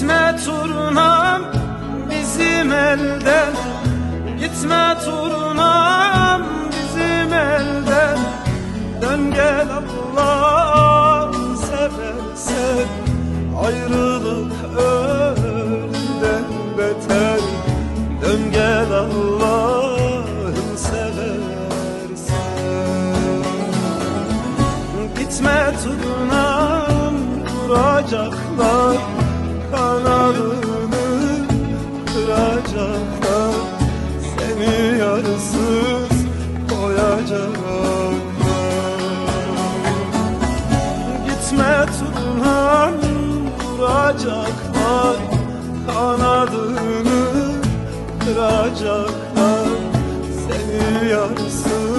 Gitme turunam bizim elden Gitme turunam bizim elden Dön gel Allah seversen. Ayrılık ölümden beter. Dön gel Allah seversen. Gitme turunam duracaklar yarısız koyacaklar Gitme Turhan vuracaklar Kanadını kıracaklar. Seni yarısız